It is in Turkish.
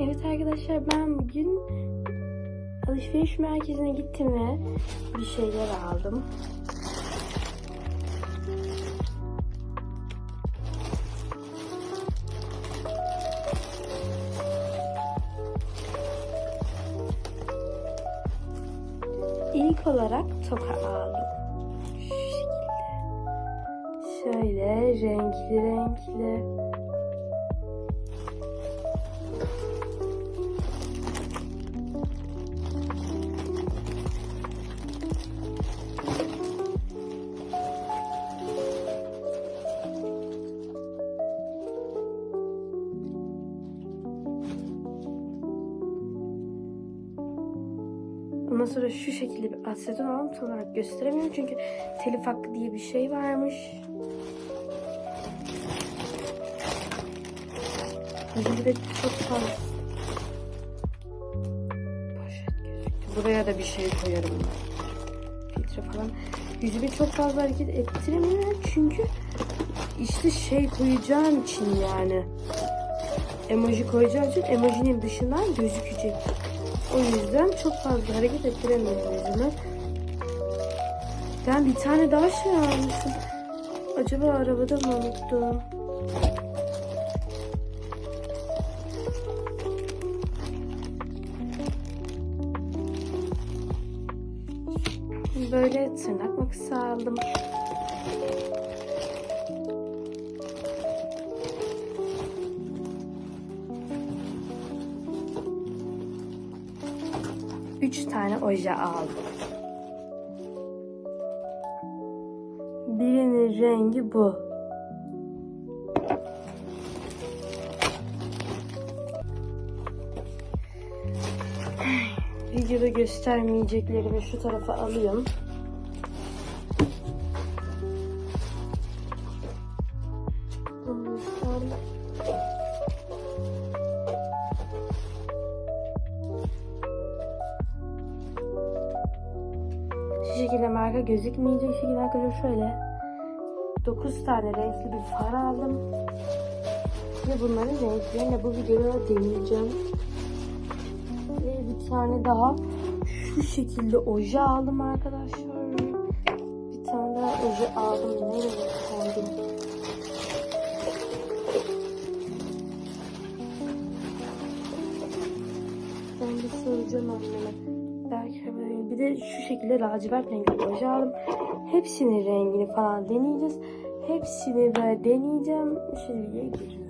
Evet arkadaşlar ben bugün alışveriş merkezine gittim ve bir şeyler aldım. İlk olarak toka aldım. Şu şekilde. Şöyle renkli renkli. Sonra şu şekilde bir aseton aldım. Tam olarak gösteremiyorum çünkü telif hakkı diye bir şey varmış. De çok fazla poşet gözüktü. Buraya da bir şey koyarım. Filtre falan. Yüzümü çok fazla hareket ettiremiyorum çünkü işte şey koyacağım için yani. Emoji koyacağım için emojinin dışından gözükecek. O yüzden çok fazla hareket ettiremiyorum yüzümü. Ben bir tane daha şey almıştım. Acaba arabada mı unuttum? Böyle tırnak makası aldım. Üç tane oje aldım. Birinin rengi bu. Videoda göstermeyeceklerimi şu tarafa alayım. Şekilde marka gözükmeyecek şekilde arkadaşlar şöyle 9 tane renkli bir far aldım. Ve bunların renklerini bu videoda deneyeceğim. Ve bir tane daha şu şekilde oje aldım arkadaşlar. Bir tane daha oje aldım. Nereye koydum? Ben bir soracağım anneme. Belki böyle bir de şu şekilde lacivert oje aldım. Hepsinin rengini falan deneyeceğiz. Hepsini böyle deneyeceğim. Şöyle giriyorum.